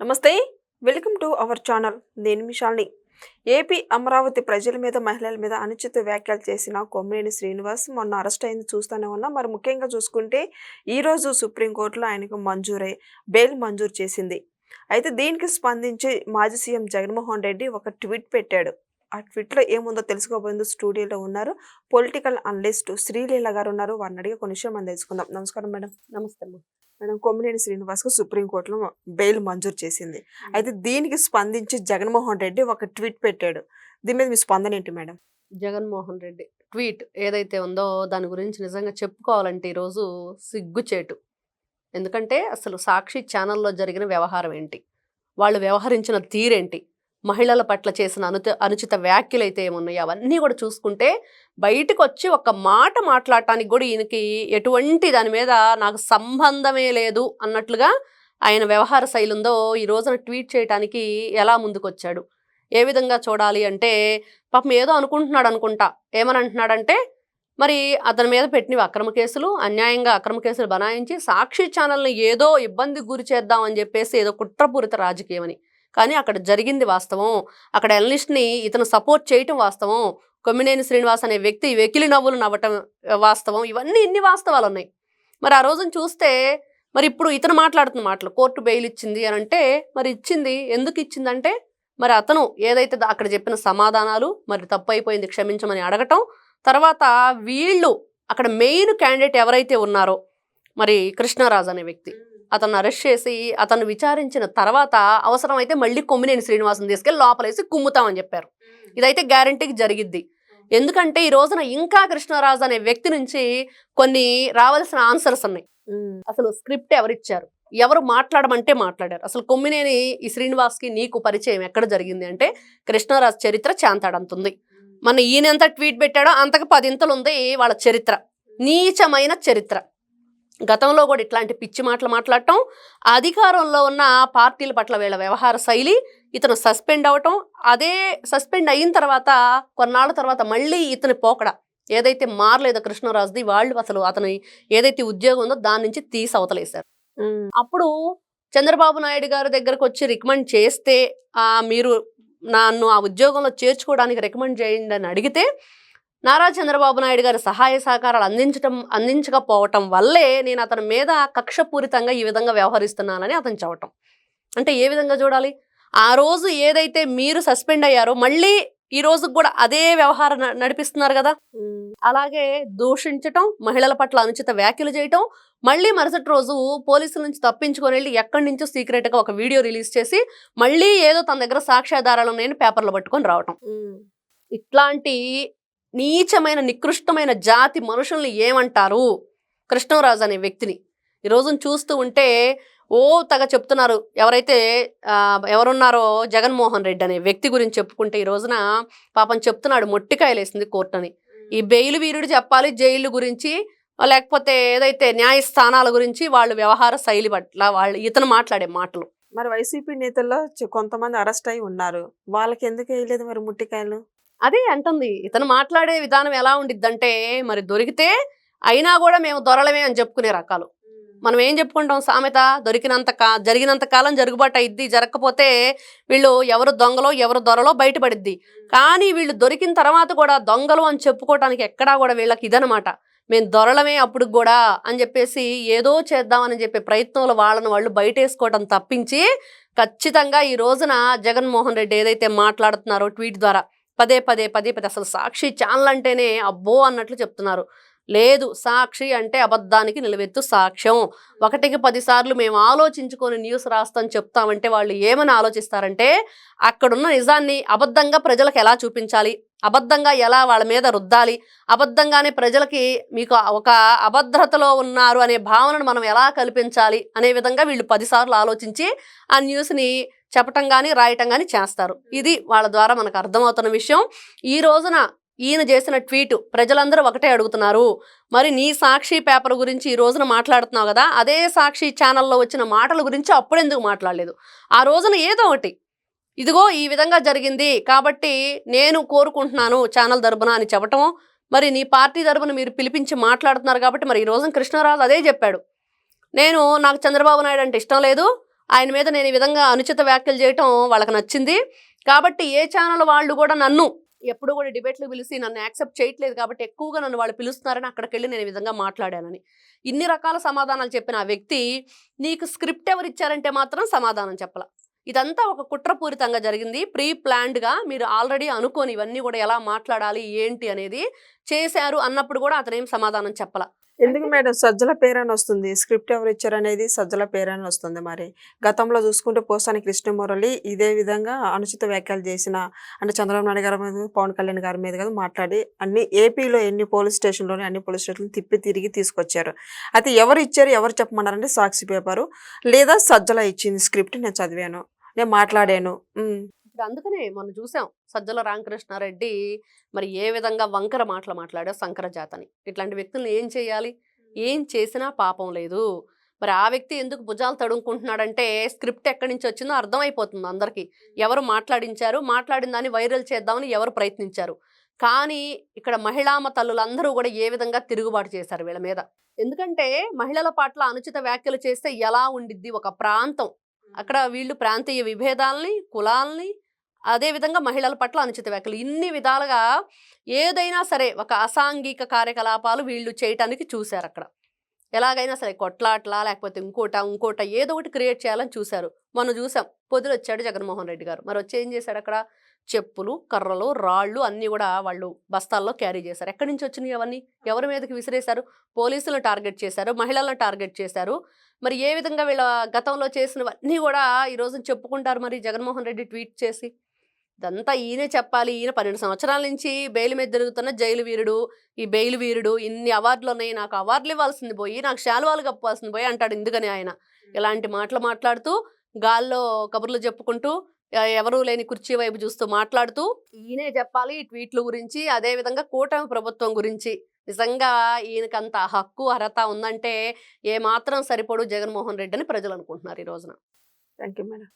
నమస్తే welcome to our channel. నేను మిషాల్ని AP Amaravati ప్రజల మీద మహిళల మీద అనుచిత వ్యాఖ్యలు చేసిన కొమ్మినేని శ్రీనివాస్ మొన్న అరెస్ట్ అయింది చూస్తూనే ఉన్నాం. మరి ముఖ్యంగా చూసుకుంటే ఈరోజు సుప్రీంకోర్టులో ఆయనకు మంజూరై బెయిల్ మంజూరు చేసింది. అయితే దీనికి స్పందించి మాజీ సీఎం జగన్మోహన్ రెడ్డి ఒక ట్వీట్ పెట్టాడు. ఆ ట్వీట్లో ఏముందో తెలుసుకోబోయిందో స్టూడియోలో ఉన్నారు. పొలిటికల్ అనలిస్ట్ శ్రీలీల గారు ఉన్నారు. వారిని అడిగి కొన్ని విషయం మనం తెలుసుకుందాం. నమస్కారం మేడం. నమస్తే మేడం కొమ్మినేని శ్రీనివాస్కు సుప్రీంకోర్టులో బెయిల్ మంజూరు చేసింది. అయితే దీనికి స్పందించి జగన్మోహన్ రెడ్డి ఒక ట్వీట్ పెట్టాడు. దీని మీద మీ స్పందన ఏంటి మేడం? జగన్మోహన్ రెడ్డి ట్వీట్ ఏదైతే ఉందో దాని గురించి నిజంగా చెప్పుకోవాలంటే ఈరోజు సిగ్గుచేటు. ఎందుకంటే అసలు సాక్షి ఛానల్లో జరిగిన వ్యవహారం ఏంటి? వాళ్ళు వ్యవహరించిన తీరేంటి? మహిళల పట్ల చేసిన అనుత అనుచిత వ్యాఖ్యలు అయితే ఏమున్నాయో? అవన్నీ కూడా చూసుకుంటే బయటకు వచ్చి ఒక మాట మాట్లాడటానికి కూడా ఈయనకి ఎటువంటి దాని మీద నాకు సంబంధమే లేదు అన్నట్లుగా ఆయన వ్యవహార శైలి ఉందో ఈ రోజున ట్వీట్ చేయడానికి ఎలా ముందుకొచ్చాడు? ఏ విధంగా చూడాలి అంటే పాపం ఏదో అనుకుంటున్నాడు అనుకుంటా. ఏమని అంటున్నాడంటే మరి అతని మీద పెట్టినవి అక్రమ కేసులు అన్యాయంగా అక్రమ కేసులు బనాయించి సాక్షి ఛానల్ని ఏదో ఇబ్బందికి గురి చేద్దామని చెప్పేసి ఏదో కుట్రపూరిత రాజకీయం అని కానీ అక్కడ జరిగింది వాస్తవం. అక్కడ ఎనలిస్ట్ని ఇతను సపోర్ట్ చేయటం వాస్తవం. కొమ్మినేని శ్రీనివాస్ అనే వ్యక్తి వెకిలి నవ్వులు నవ్వటం వాస్తవం. ఇవన్నీ ఇన్ని వాస్తవాలు ఉన్నాయి మరి ఆ రోజును చూస్తే మరి ఇప్పుడు ఇతను మాట్లాడుతున్న మాటలు కోర్టు బెయిల్ ఇచ్చింది అని అంటే మరి ఇచ్చింది ఎందుకు ఇచ్చిందంటే మరి అతను ఏదైతే అక్కడ చెప్పిన సమాధానాలు మరి తప్పు అయిపోయింది క్షమించమని అడగటం తర్వాత వీళ్ళు అక్కడ మెయిన్ క్యాండిడేట్ ఎవరైతే ఉన్నారో మరి కృష్ణరాజు అనే వ్యక్తి. అతను అరెస్ట్ చేసి అతను విచారించిన తర్వాత అవసరమైతే మళ్ళీ కొమ్మినేని శ్రీనివాసం తీసుకెళ్ళి లోపలేసి కుమ్ముతామని చెప్పారు. ఇదైతే గ్యారంటీకి జరిగిద్ది. ఎందుకంటే ఈ రోజున ఇంకా కృష్ణరాజు అనే వ్యక్తి నుంచి కొన్ని రావాల్సిన ఆన్సర్స్ ఉన్నాయి. అసలు స్క్రిప్ట్ ఎవరిచ్చారు? ఎవరు మాట్లాడమంటే మాట్లాడారు. అసలు కొమ్మినేని ఈ శ్రీనివాస్కి నీకు పరిచయం ఎక్కడ జరిగింది అంటే కృష్ణరాజు చరిత్ర చాంతాడంతుంది. మన ఈయన ఎంత ట్వీట్ పెట్టాడో అంతకు పదింతలు ఉంది వాళ్ళ చరిత్ర. నీచమైన చరిత్ర. గతంలో కూడా ఇట్లాంటి పిచ్చి మాటలు మాట్లాడటం అధికారంలో ఉన్న పార్టీల పట్ల వీళ్ళ వ్యవహార శైలి ఇతను సస్పెండ్ అవటం అదే సస్పెండ్ అయిన తర్వాత కొన్నాళ్ళ తర్వాత మళ్ళీ ఇతని పోకడ. ఏదైతే మారలేదో కృష్ణరాజుది వాళ్ళు అసలు అతని ఏదైతే ఉద్యోగం ఉందో దాని నుంచి తీసి అవతలేశారు. అప్పుడు చంద్రబాబు నాయుడు గారి దగ్గరకు వచ్చి రికమెండ్ చేస్తే ఆ, మీరు నన్ను ఆ ఉద్యోగంలో చేర్చుకోవడానికి రికమెండ్ చేయండి అని అడిగితే నారా చంద్రబాబు నాయుడు గారి సహాయ సహకారాలు అందించడం అందించకపోవటం వల్లే నేను అతని మీద కక్షపూరితంగా ఈ విధంగా వ్యవహరిస్తున్నానని అతను చెప్పటం. అంటే ఏ విధంగా చూడాలి? ఆ రోజు ఏదైతే మీరు సస్పెండ్ అయ్యారో మళ్ళీ ఈ రోజు కూడా అదే వ్యవహారం నడిపిస్తున్నారు కదా? అలాగే దూషించటం మహిళల పట్ల అనుచిత వ్యాఖ్యలు చేయటం మళ్ళీ మరుసటి రోజు పోలీసుల నుంచి తప్పించుకొని వెళ్ళి ఎక్కడి నుంచో సీక్రెట్గా ఒక వీడియో రిలీజ్ చేసి మళ్ళీ ఏదో తన దగ్గర సాక్ష్యాధారాలు ఉన్నాయని పేపర్లో పట్టుకొని రావటం. ఇట్లాంటి నీచమైన నికృష్టమైన జాతి మనుషుల్ని ఏమంటారు? కృష్ణరాజు అనే వ్యక్తిని. ఈ రోజున చూస్తూ ఉంటే ఓ తగ చెప్తున్నారు. ఎవరైతే ఎవరున్నారో జగన్మోహన్ రెడ్డి అనే వ్యక్తి గురించి చెప్పుకుంటే ఈ రోజున పాపం చెప్తున్నాడు మొట్టికాయలేసింది కోర్టు అని ఈ బెయిల్ వీరుడు చెప్పాలి జైలు గురించి లేకపోతే ఏదైతే న్యాయస్థానాల గురించి వాళ్ళు వ్యవహార శైలి పట్ల వాళ్ళు ఇతను మాట్లాడే మాటలు. మరి వైసీపీ నేతల్లో కొంతమంది అరెస్ట్ అయి ఉన్నారు. వాళ్ళకి ఎందుకు వేయలేదు మరి ముట్టికాయలు? అదే అంటుంది. ఇతను మాట్లాడే విధానం ఎలా ఉండిద్దంటే మరి దొరికితే అయినా కూడా మేము దొరలమే అని చెప్పుకునే రకాలు. మనం ఏం చెప్పుకుంటాం? సామెత దొరికినంత కా జరిగినంత కాలం జరుగుబాటు అయిద్ది జరగకపోతే వీళ్ళు ఎవరు దొంగలో ఎవరు దొరలో బయటపడిద్ది. కానీ వీళ్ళు దొరికిన తర్వాత కూడా దొంగలు అని చెప్పుకోవటానికి ఎక్కడా కూడా వీళ్ళకి ఇదనమాట మేము దొరలమే అప్పుడు కూడా అని చెప్పేసి ఏదో చేద్దామని చెప్పే ప్రయత్నంలో వాళ్ళని వాళ్ళు బయటేసుకోవటం తప్పించి ఖచ్చితంగా ఈ రోజున జగన్మోహన్ రెడ్డి ఏదైతే మాట్లాడుతున్నారో ట్వీట్ ద్వారా పదే పదే పదే పదే అసలు సాక్షి ఛానల్ అంటేనే అబ్బో అన్నట్లు చెప్తున్నారు. లేదు సాక్షి అంటే అబద్ధానికి నిలవెత్తు సాక్ష్యం. ఒకటికి పదిసార్లు మేము ఆలోచించుకొని న్యూస్ రాస్తాం చెప్తామంటే వాళ్ళు ఏమని ఆలోచిస్తారంటే అక్కడున్న నిజాన్ని అబద్ధంగా ప్రజలకు ఎలా చూపించాలి? అబద్ధంగా ఎలా వాళ్ళ మీద రుద్దాలి? అబద్ధంగానే ప్రజలకి మీకు ఒక అభద్రతలో ఉన్నారు అనే భావనను మనం ఎలా కల్పించాలి? అనే విధంగా వీళ్ళు పదిసార్లు ఆలోచించి ఆ న్యూస్ని చెప్పటం కానీ రాయటం కానీ చేస్తారు. ఇది వాళ్ళ ద్వారా మనకు అర్థమవుతున్న విషయం. ఈ రోజున ఈయన చేసిన ట్వీట్ ప్రజలందరూ ఒకటే అడుగుతున్నారు. మరి నీ సాక్షి పేపర్ గురించి ఈ రోజున మాట్లాడుతున్నావు కదా అదే సాక్షి ఛానల్లో వచ్చిన మాటల గురించి అప్పుడెందుకు మాట్లాడలేదు? ఆ రోజున ఏదో ఒకటి. ఇదిగో ఈ విధంగా జరిగింది కాబట్టి నేను కోరుకుంటున్నాను ఛానల్ తరపున అని చెప్పటం. మరి నీ పార్టీ తరపున మీరు పిలిపించి మాట్లాడుతున్నారు కాబట్టి మరి ఈ రోజున కృష్ణరాజు అదే చెప్పాడు. నేను నాకు చంద్రబాబు నాయుడు అంటే ఇష్టం లేదు. ఆయన మీద నేను ఈ విధంగా అనుచిత వ్యాఖ్యలు చేయటం వాళ్ళకి నచ్చింది. కాబట్టి ఏ ఛానల్ వాళ్ళు కూడా నన్ను ఎప్పుడు కూడా డిబేట్లు పిలిచి నన్ను యాక్సెప్ట్ చేయట్లేదు కాబట్టి ఎక్కువగా నన్ను వాళ్ళు పిలుస్తున్నారని అక్కడికి వెళ్ళి నేను విధంగా మాట్లాడానని. ఇన్ని రకాల సమాధానాలు చెప్పిన ఆ వ్యక్తి నీకు స్క్రిప్ట్ ఎవరు ఇచ్చారంటే మాత్రం సమాధానం చెప్పల. ఇదంతా ఒక కుట్రపూరితంగా జరిగింది. ప్రీ ప్లాన్డ్గా మీరు ఆల్రెడీ అనుకోని ఇవన్నీ కూడా ఎలా మాట్లాడాలి ఏంటి అనేది చేశారు అన్నప్పుడు కూడా అతనేం సమాధానం చెప్పల. ఎందుకు మేడం? సజ్జల పేరని వస్తుంది. స్క్రిప్ట్ ఎవరు ఇచ్చారు అనేది సజ్జల పేరని వస్తుంది మరి. గతంలో చూసుకుంటే పోసాని కృష్ణమురళి ఇదే విధంగా అనుచిత వ్యాఖ్యలు చేసిన అంటే చంద్రబాబు నాయుడు గారి మీద పవన్ కళ్యాణ్ గారి మీద కదా మాట్లాడి అన్ని ఏపీలో ఎన్ని పోలీస్ స్టేషన్లోని అన్ని పోలీస్ స్టేషన్లు తిప్పి తిరిగి తీసుకొచ్చారు. అయితే ఎవరు ఇచ్చారు ఎవరు చెప్పమన్నారంటే సాక్షి పేపరు. లేదా సజ్జల ఇచ్చింది స్క్రిప్ట్ నేను చదివాను నేను మాట్లాడాను. ఇప్పుడు అందుకనే మనం చూసాం సజ్జల రామకృష్ణారెడ్డి మరి ఏ విధంగా వంకర మాటలు మాట్లాడో సంకర జాతని. ఇట్లాంటి వ్యక్తులను ఏం చేయాలి? ఏం చేసినా పాపం లేదు. మరి ఆ వ్యక్తి ఎందుకు భుజాలు తడుముకుంటున్నాడంటే స్క్రిప్ట్ ఎక్కడి నుంచి వచ్చిందో అర్థమైపోతుంది అందరికీ. ఎవరు మాట్లాడించారు? మాట్లాడిన దాన్ని వైరల్ చేద్దామని ఎవరు ప్రయత్నించారు? కానీ ఇక్కడ మహిళామ తల్లులందరూ కూడా ఏ విధంగా తిరుగుబాటు చేశారు వీళ్ళ మీద? ఎందుకంటే మహిళల పట్ల అనుచిత వ్యాఖ్యలు చేస్తే ఎలా ఉండిద్ది ఒక ప్రాంతం? అక్కడ వీళ్ళు ప్రాంతీయ విభేదాలని కులాల్ని అదేవిధంగా మహిళల పట్ల అనుచిత వ్యాఖ్యలు. ఇన్ని విధాలుగా ఏదైనా సరే ఒక అసాంఘిక కార్యకలాపాలు వీళ్ళు చేయటానికి చూశారు అక్కడ. ఎలాగైనా సరే కొట్లాట్లా లేకపోతే ఇంకోట ఇంకోట ఏదో ఒకటి క్రియేట్ చేయాలని చూశారు. మనం చూసాం పొద్దులు వచ్చాడు జగన్మోహన్ రెడ్డి గారు. మరి వచ్చి ఏం చేశాడు అక్కడ? చెప్పులు కర్రలు రాళ్ళు అన్నీ కూడా వాళ్ళు బస్తాల్లో క్యారీ చేశారు. ఎక్కడి నుంచి వచ్చినాయి అవన్నీ? ఎవరి మీదకి విసిరేశారు? పోలీసులను టార్గెట్ చేశారు మహిళలను టార్గెట్ చేశారు. మరి ఏ విధంగా వీళ్ళ గతంలో చేసినవన్నీ కూడా ఈరోజు చెప్పుకుంటారు మరి జగన్మోహన్ రెడ్డి ట్వీట్ చేసి? ఇదంతా ఈయనే చెప్పాలి. ఈయన పన్నెండు సంవత్సరాల నుంచి బెయిల్ మీద తిరుగుతున్న జైలు వీరుడు. ఈ బెయిల్ వీరుడు ఇన్ని అవార్డులు ఉన్నాయి. నాకు అవార్డులు ఇవ్వాల్సింది పోయి నాకు శాలువాలు కప్పాల్సింది పోయి అంటాడు ఎందుకని ఆయన. ఇలాంటి మాటలు మాట్లాడుతూ గాల్లో కబుర్లు చెప్పుకుంటూ ఎవరూ లేని కుర్చీ వైపు చూస్తూ మాట్లాడుతూ ఈయనే చెప్పాలి ఈ ట్వీట్ల గురించి. అదే విధంగా కూటమి ప్రభుత్వం గురించి. నిజంగా ఈయనకంత హక్కు అర్హత ఉందంటే ఏ మాత్రం సరిపడు జగన్మోహన్ రెడ్డి అని ప్రజలు అనుకుంటున్నారు ఈ రోజున. Thank you madam